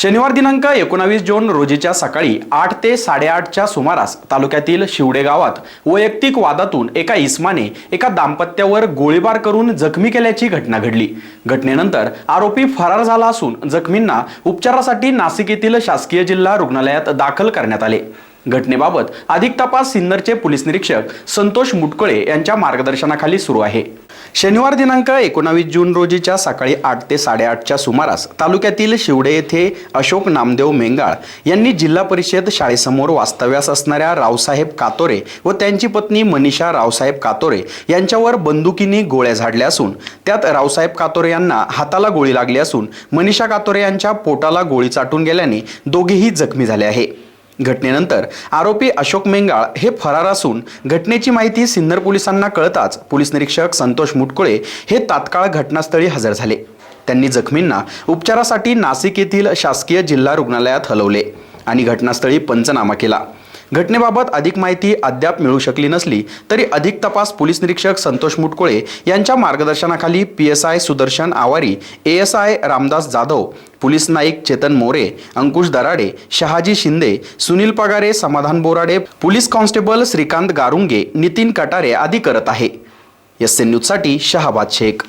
शनिवार दिनांक एकोणावीस जून रोजीच्या सकाळी आठ ते साडेआठच्या सुमारास तालुक्यातील शिवडे गावात वैयक्तिक वादातून एका इस्माने एका दाम्पत्यावर गोळीबार करून जखमी केल्याची घटना घडली. घटनेनंतर आरोपी फरार झाला असून जखमींना उपचारासाठी नाशिक येथील शासकीय जिल्हा रुग्णालयात दाखल करण्यात आले. घटनेबाबत अधिक तपास सिन्नरचे पोलीस निरीक्षक संतोष मुटकळे यांच्या मार्गदर्शनाखाली सुरू आहे. शनिवार दिनांक एकोणावीस जून रोजीच्या सकाळी आठ ते साडेआठच्या सुमारास तालुक्यातील शिवडे येथे अशोक नामदेव मेंगाळ यांनी जिल्हा परिषद शाळेसमोर वास्तव्यास असणाऱ्या रावसाहेब कातोरे व त्यांची पत्नी मनीषा रावसाहेब कातोरे यांच्यावर बंदुकीने गोळ्या झाडल्या असून त्यात रावसाहेब कातोरे यांना हाताला गोळी लागली असून मनीषा कातोरे यांच्या पोटाला गोळी चाटून गेल्याने दोघेही जखमी झाले आहे. घटनेनंतर आरोपी अशोक मेंगाळ हे फरार असून घटनेची माहिती सिन्नर पोलिसांना कळताच पोलीस निरीक्षक संतोष मुटकुळे हे तात्काळ घटनास्थळी हजर झाले. त्यांनी जखमींना उपचारासाठी नाशिक येथील शासकीय जिल्हा रुग्णालयात हलवले आणि घटनास्थळी पंचनामा केला. घटनेबाबत अधिक माहिती अद्याप मिळू शकली नसली तरी अधिक तपास पोलीस निरीक्षक संतोष मुटकुळे यांच्या मार्गदर्शनाखाली P S I Sudarshan Awari A S I Ramdas Jadhav police Naik Chetan More Ankush Darade Shahaji Shinde Sunil Pagare Samadhan Borade police constable Shrikant Garunge Nitin Katare आदी करत आहे. एस एन न्यूजसाठी शहाबाद शेख.